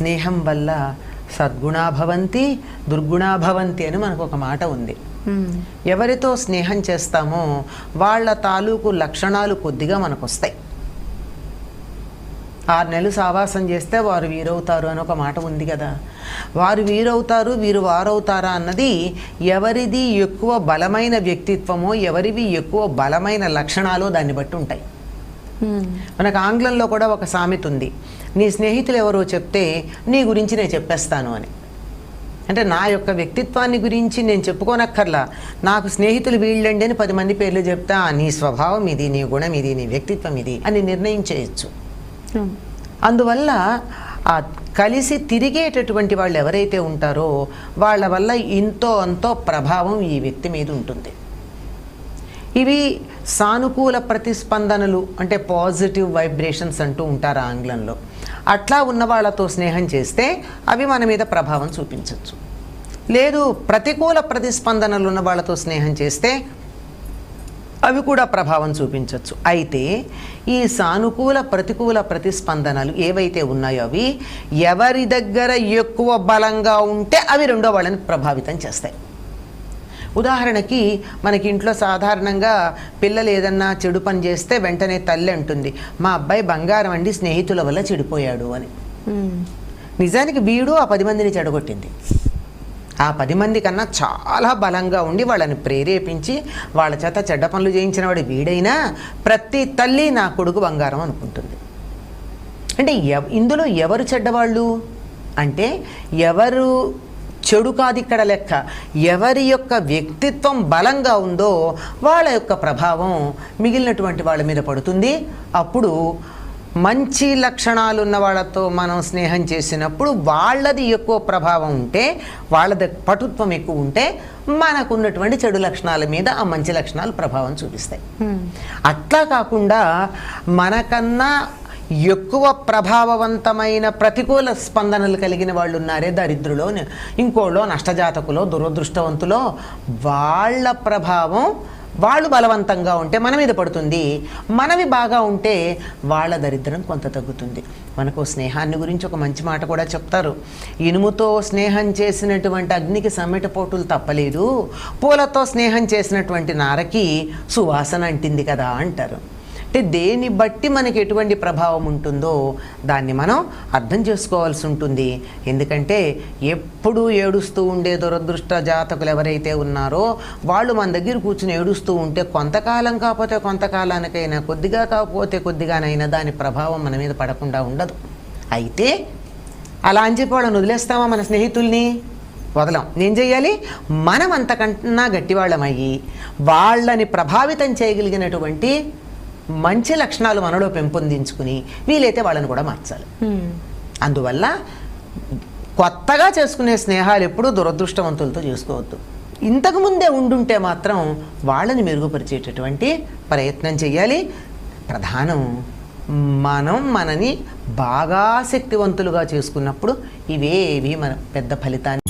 స్నేహం వల్ల సద్గుణాభవంతి దుర్గుణాభవంతి అని మనకు ఒక మాట ఉంది. ఎవరితో స్నేహం చేస్తామో వాళ్ళ తాలూకు లక్షణాలు కొద్దిగా మనకు వస్తాయి ఆరు నెలలు సావాసం చేస్తే వారు వీరవుతారు అని ఒక మాట ఉంది కదా వారు వీరవుతారు వీరు వారవుతారా అన్నది ఎవరిది ఎక్కువ బలమైన వ్యక్తిత్వమో ఎవరివి ఎక్కువ బలమైన లక్షణాలో దాన్ని బట్టి ఉంటాయి. మనకు ఆంగ్లంలో కూడా ఒక సామెత ఉంది. నీ స్నేహితులు ఎవరో చెప్తే నీ గురించి నేను చెప్పేస్తాను అని. అంటే నా యొక్క వ్యక్తిత్వాన్ని గురించి నేను చెప్పుకోనక్కర్లా. నాకు స్నేహితులు వీళ్ళండి అని పది మంది పేర్లు చెప్తా "ఆ, నీ స్వభావం ఇది నీ గుణం ఇది నీ వ్యక్తిత్వం ఇది అని నిర్ణయం చేయొచ్చు. అవును. అందువల్ల ఆ కలిసి తిరిగేటటువంటి వాళ్ళు ఎవరైతే ఉంటారో వాళ్ళ వల్ల ఇంతో అంతో ప్రభావం ఈ వ్యక్తి మీద ఉంటుంది. ఇవి సానుకూల ప్రతిస్పందనలు అంటే పాజిటివ్ వైబ్రేషన్స్ అంటూ ఉంటారు ఆంగ్లంలో? అట్లా ఉన్న వాళ్ళతో స్నేహం చేస్తే అవి మన మీద ప్రభావం చూపించవచ్చు లేదు ప్రతికూల ప్రతిస్పందనలు ఉన్న వాళ్ళతో స్నేహం చేస్తే అవి కూడా ప్రభావం చూపించవచ్చు అయితే ఈ సానుకూల ప్రతికూల ప్రతిస్పందనలు ఏవైతే ఉన్నాయో అవి ఎవరి దగ్గర ఎక్కువ బలంగా ఉంటే అవి రెండో వాళ్ళని ప్రభావితం చేస్తాయి. ఉదాహరణకి మనకి ఇంట్లో సాధారణంగా పిల్లలు ఏదన్నా చెడు పని చేస్తే వెంటనే తల్లి అంటుంది మా అబ్బాయి బంగారం అండి స్నేహితుల వల్ల చెడిపోయాడు అని. నిజానికి వీడు ఆ పది మందిని చెడగొట్టింది. ఆ పది మంది కన్నా చాలా బలంగా ఉండి వాళ్ళని ప్రేరేపించి వాళ్ళ చేత చెడ్డ పనులు చేయించిన వాడు వీడైనా ప్రతి తల్లి నా కొడుకు బంగారం అనుకుంటుంది. అంటే ఇందులో ఎవరు చెడ్డవాళ్ళు? అంటే ఎవరు చెడు కాదు ఇక్కడ లెక్క. ఎవరి యొక్క వ్యక్తిత్వం బలంగా ఉందో వాళ్ళ యొక్క ప్రభావం మిగిలినటువంటి వాళ్ళ మీద పడుతుంది. అప్పుడు మంచి లక్షణాలు ఉన్న వాళ్ళతో మనం స్నేహం చేసినప్పుడు వాళ్ళది ఎక్కువ ప్రభావం ఉంటే వాళ్ళది పటుత్వం ఎక్కువ ఉంటే మనకున్నటువంటి చెడు లక్షణాల మీద ఆ మంచి లక్షణాలు ప్రభావం చూపిస్తాయి. అట్లా కాకుండా మనకన్నా ఎక్కువ ప్రభావవంతమైన ప్రతికూల స్పందనలు కలిగిన వాళ్ళు ఉన్నారే దరిద్రులో ఇంకోళ్ళో నష్టజాతకులో దురదృష్టవంతులో వాళ్ళ ప్రభావం వాళ్ళు బలవంతంగా ఉంటే మన మీద పడుతుంది. మనవి బాగా ఉంటే వాళ్ళ దరిద్రం కొంత తగ్గుతుంది. మనకు స్నేహాన్ని గురించి ఒక మంచి మాట కూడా చెప్తారు. ఇనుముతో స్నేహం చేసినటువంటి అగ్నికి సమ్మెటపోటులు తప్పలేదు. పూలతో స్నేహం చేసినటువంటి నారకి సువాసన అంటింది కదా అంటారు. అంటే దేన్ని బట్టి మనకి ఎటువంటి ప్రభావం ఉంటుందో దాన్ని మనం అర్థం చేసుకోవాల్సి ఉంటుంది. ఎందుకంటే ఎప్పుడూ ఏడుస్తూ ఉండే దురదృష్ట జాతకులు ఎవరైతే ఉన్నారో వాళ్ళు మన దగ్గర కూర్చుని ఏడుస్తూ ఉంటే కొంతకాలం కాకపోతే కొంతకాలానికైనా కొద్దిగా కాకపోతే కొద్దిగానైనా దాని ప్రభావం మన మీద పడకుండా ఉండదు. అయితే అలా అని చెప్పి వాళ్ళని వదిలేస్తామా మన స్నేహితుల్ని? వదలం. నేను చేయాలి మనం అంతకన్నా గట్టివాళ్ళమయ్యి వాళ్ళని ప్రభావితం చేయగలిగినటువంటి మంచి లక్షణాలు మనలో పెంపొందించుకుని వీలైతే వాళ్ళని కూడా మార్చాలి. మ్మ్. అందువల్ల కొత్తగా చేసుకునే స్నేహాలు ఎప్పుడూ దురదృష్టవంతులతో చేసుకోవద్దు. ఇంతకు ముందే ఉండుంటే మాత్రం వాళ్ళని మెరుగుపరిచేటటువంటి ప్రయత్నం చేయాలి ప్రధానం మనం మనని బాగా శక్తివంతులుగా చేసుకున్నప్పుడు ఇవేవి మన పెద్ద ఫలితాన్ని